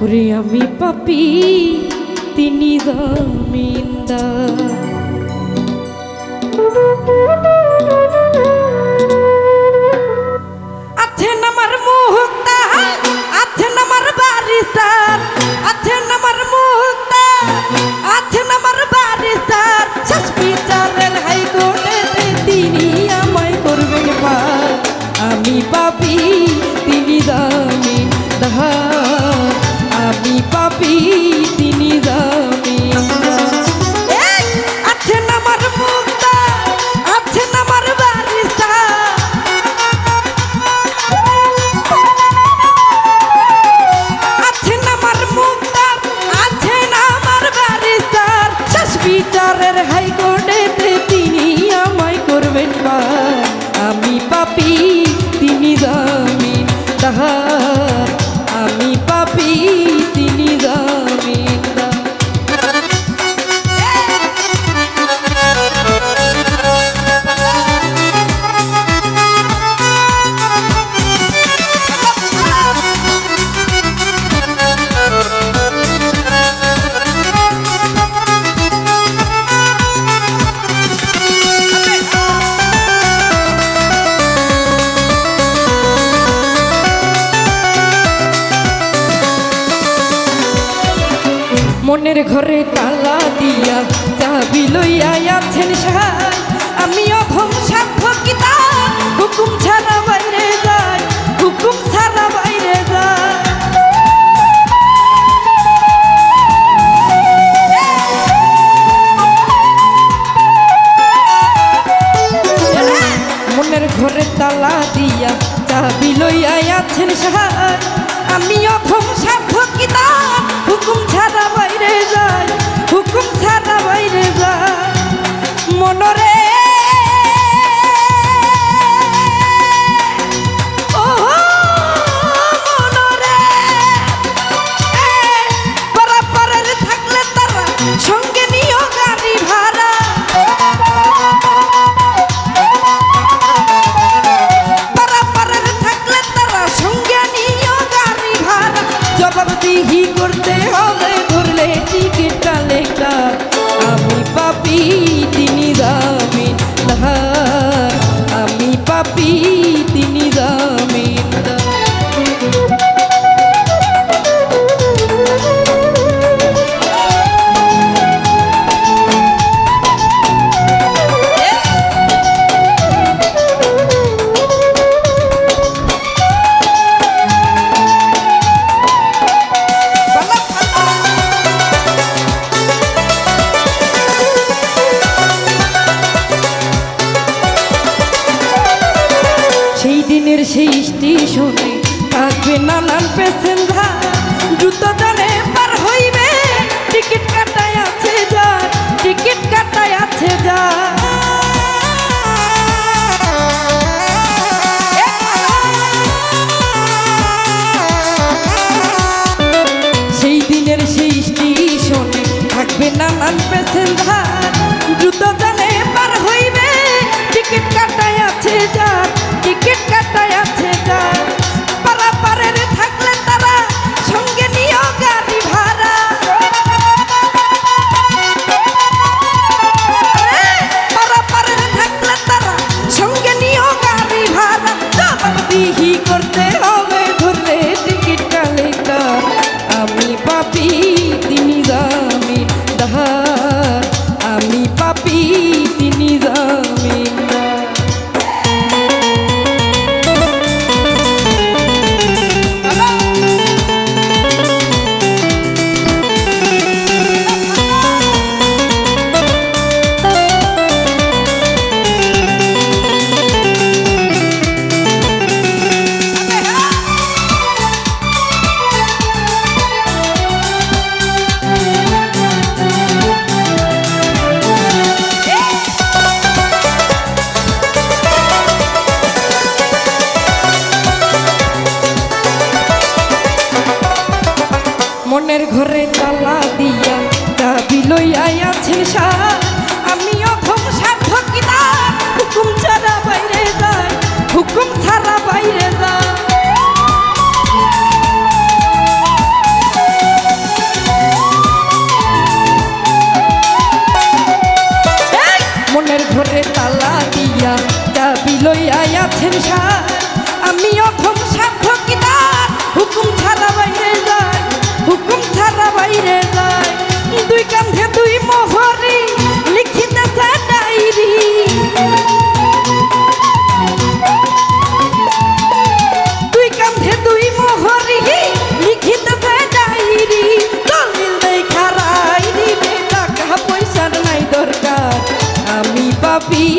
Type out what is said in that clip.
ওরে আমি পাপি তিনি জামিন্দা মনের ঘরে তালা দিয়া চাবি লইয়া আছেন সাই আমি অধম সাধ্য কিতা হুকুম ছাড়া বাইরে যাই হুকুম ছাড়া বাইরে যাই মনের ঘরে তালা দিয়া চাবি লইয়া আছেন সাই আমি অধম সাধ্য কিতা no দিনের সেই স্টেশনে থাকবে নানান প্যাসেঞ্জার। জুতো দলে পার হইবে, টিকিট কাটায় আছে যা টিকিট কাটায় আছে যা সেই দিনের সেই স্টেশনে থাকবে নানান প্যাসেঞ্জার। জুতো দলে ঘরে তালা দিয়া দাবি লইয়া আছে সা be